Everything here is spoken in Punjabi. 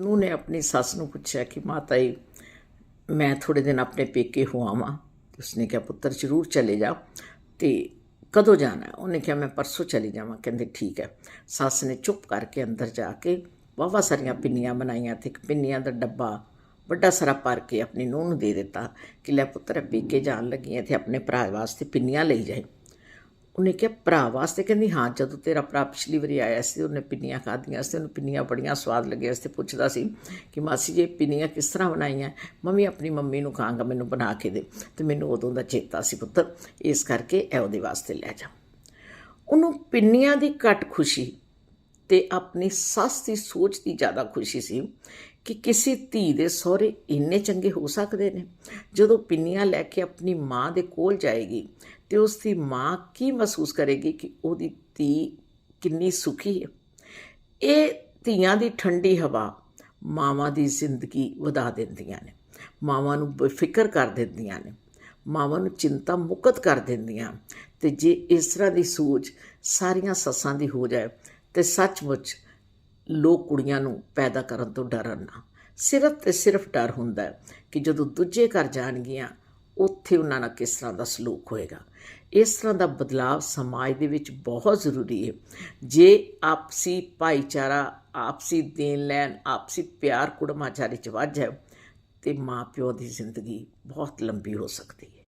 ਨੂੰ ਨੇ ਆਪਣੀ ਸੱਸ ਨੂੰ ਪੁੱਛਿਆ ਕਿ ਮਾਤਾ ਜੀ ਮੈਂ ਥੋੜੇ ਦਿਨ ਆਪਣੇ ਪੇਕੇ ਹੋ ਆਵਾਂ। ਉਸਨੇ ਕਿਹਾ, ਪੁੱਤਰ, ਜ਼ਰੂਰ ਚਲੇ ਜਾ ਤੇ ਕਦੋਂ ਜਾਣਾ ਉਹਨੇ ਕਿਹਾ, ਮੈਂ ਪਰਸੋਂ ਚਲੀ ਜਾਵਾਂ। ਕਹਿੰਦੇ, ਠੀਕ ਹੈ। ਸੱਸ ਨੇ ਚੁੱਪ ਕਰਕੇ ਅੰਦਰ ਜਾ ਕੇ ਵਾਹਵਾ ਸਾਰੀਆਂ ਪਿੰਨੀਆਂ ਬਣਾਈਆਂ ਤੇ ਇੱਕ ਪਿੰਨੀਆਂ ਦਾ ਡੱਬਾ ਵੱਡਾ ਸਾਰਾ ਭਰ ਕੇ ਆਪਣੀ ਨੂੰਹ ਨੂੰ ਦੇ ਦਿੱਤਾ ਕਿ ਲੈ ਪੁੱਤਰ, ਪੇਕੇ ਜਾਣ ਲੱਗੀ ਹੈ ਤੇ ਆਪਣੇ ਭਰਾ ਵਾਸਤੇ ਪਿੰਨੀਆਂ ਲਈ ਜਾਏ ਉਹਨੇ ਕਿਹਾ ਭਰਾ ਵਾਸਤੇ, ਕਹਿੰਦੀ ਹਾਂ, ਜਦੋਂ ਤੇਰਾ ਭਰਾ ਪਿਛਲੀ ਵਾਰੀ ਆਇਆ ਸੀ, ਉਹਨੇ ਪਿੰਨੀਆਂ ਖਾਧੀਆਂ ਸੀ, ਉਹਨੂੰ ਪਿੰਨੀਆਂ ਬੜੀਆਂ ਸਵਾਦ ਲੱਗੀਆਂ ਸੀ ਪੁੱਛਦਾ ਸੀ ਕਿ ਮਾਸੀ ਜੀ ਪਿੰਨੀਆਂ ਕਿਸ ਤਰ੍ਹਾਂ ਬਣਾਈਆਂ? ਮੰਮੀ, ਆਪਣੀ ਮੰਮੀ ਨੂੰ ਕਹਾਂਗਾ, ਮੈਨੂੰ ਬਣਾ ਕੇ ਦੇ ਤੇ ਮੈਨੂੰ ਉਦੋਂ ਦਾ ਚੇਤਾ ਸੀ ਪੁੱਤਰ। ਇਸ ਕਰਕੇ ਇਹ ਉਹਦੇ ਵਾਸਤੇ ਲੈ ਜਾ। ਉਹਨੂੰ ਪਿੰਨੀਆਂ ਦੀ ਘੱਟ ਖੁਸ਼ੀ ਤੇ ਆਪਣੀ ਸੱਸ ਦੀ ਸੋਚ ਦੀ ਜ਼ਿਆਦਾ ਖੁਸ਼ੀ ਸੀ ਕਿ ਕਿਸੇ ਧੀ ਦੇ ਸਹੁਰੇ ਇੰਨੇ ਚੰਗੇ ਹੋ ਸਕਦੇ ਨੇ। ਜਦੋਂ ਪਿੰਨੀਆਂ ਲੈ ਕੇ ਆਪਣੀ ਮਾਂ ਦੇ ਕੋਲ ਜਾਏਗੀ ਤੇ ਉਸ ਦੀ ਮਾਂ ਕੀ ਮਹਿਸੂਸ ਕਰੇਗੀ ਕਿ ਉਹਦੀ ਧੀ ਕਿੰਨੀ ਸੁਖੀ ਹੈ। ਇਹ ਧੀਆਂ ਦੀ ਠੰਡੀ ਹਵਾ ਮਾਵਾਂ ਦੀ ਜ਼ਿੰਦਗੀ ਵਧਾ ਦਿੰਦੀਆਂ ਨੇ। ਮਾਵਾਂ ਨੂੰ ਬੇਫਿਕਰ ਕਰ ਦਿੰਦੀਆਂ ਨੇ। ਮਾਵਾਂ ਨੂੰ ਚਿੰਤਾ ਮੁਕਤ ਕਰ ਦਿੰਦੀਆਂ ਤੇ ਜੇ ਇਸ ਤਰ੍ਹਾਂ ਦੀ ਸੋਚ ਸਾਰੀਆਂ ਸੱਸਾਂ ਦੀ ਹੋ ਜਾਏ ਤੇ ਸੱਚਮੁੱਚ ਲੋਕ ਕੁੜੀਆਂ ਨੂੰ ਪੈਦਾ ਕਰਨ ਤੋਂ ਡਰਨ ਨਾ। ਸਿਰਫ ਤੇ ਸਿਰਫ ਡਰ ਹੁੰਦਾ ਹੈ ਕਿ ਜਦੋਂ ਦੂਜੇ ਘਰ ਜਾਣਗੀਆਂ, ਉੱਥੇ ਉਹਨਾਂ ਨਾਲ ਕਿਸ ਤਰ੍ਹਾਂ ਦਾ ਸਲੂਕ ਹੋਏਗਾ। ਇਸ ਤਰ੍ਹਾਂ ਦਾ ਬਦਲਾਵ ਸਮਾਜ ਦੇ ਵਿੱਚ ਬਹੁਤ ਜ਼ਰੂਰੀ ਹੈ। ਜੇ ਆਪਸੀ ਭਾਈਚਾਰਾ, ਆਪਸੀ ਦੇਣ ਲੈਣ, ਆਪਸੀ ਪਿਆਰ ਕੁੜਮਾਚਾਰੇ ਚ ਵੱਧ ਜਾਏ, ਤੇ ਮਾਂ ਪਿਓ ਦੀ ਜ਼ਿੰਦਗੀ ਬਹੁਤ ਲੰਬੀ ਹੋ ਸਕਦੀ ਹੈ।